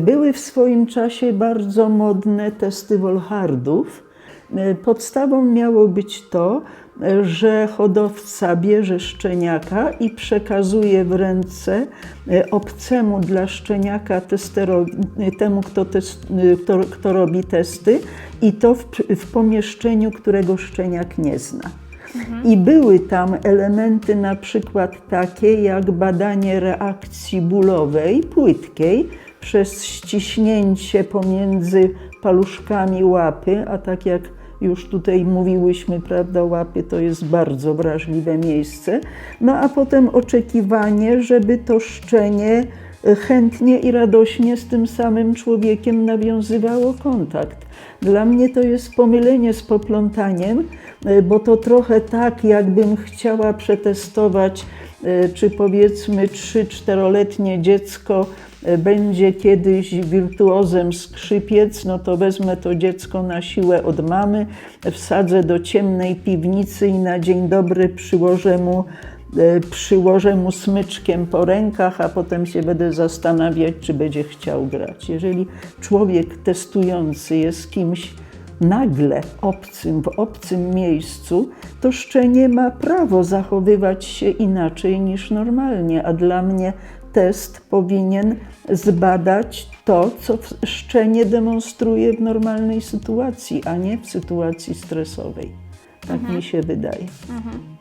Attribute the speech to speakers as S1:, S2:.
S1: Były w swoim czasie bardzo modne testy Wolhardów. Podstawą miało być to, że hodowca bierze szczeniaka i przekazuje w ręce obcemu dla szczeniaka testero, temu, kto, test, kto, kto robi testy, i to w, w pomieszczeniu, którego szczeniak nie zna. I były tam elementy na przykład takie jak badanie reakcji bólowej, płytkiej, przez ściśnięcie pomiędzy paluszkami łapy, a tak jak już tutaj mówiłyśmy, prawda, łapy to jest bardzo wrażliwe miejsce. No a potem oczekiwanie, żeby to szczenie chętnie i radośnie z tym samym człowiekiem nawiązywało kontakt. Dla mnie to jest pomylenie z poplątaniem, bo to trochę tak, jakbym chciała przetestować, czy powiedzmy 3-4-letnie dziecko będzie kiedyś wirtuozem skrzypiec, no to wezmę to dziecko na siłę od mamy, wsadzę do ciemnej piwnicy i na dzień dobry przyłożę mu, przyłożę mu smyczkiem po rękach, a potem się będę zastanawiać, czy będzie chciał grać. Jeżeli człowiek testujący jest kimś nagle obcym, w obcym miejscu, to szczenie ma prawo zachowywać się inaczej niż normalnie, a dla mnie test powinien zbadać to, co szczenie demonstruje w normalnej sytuacji, a nie w sytuacji stresowej. Tak mi się wydaje.
S2: Mhm.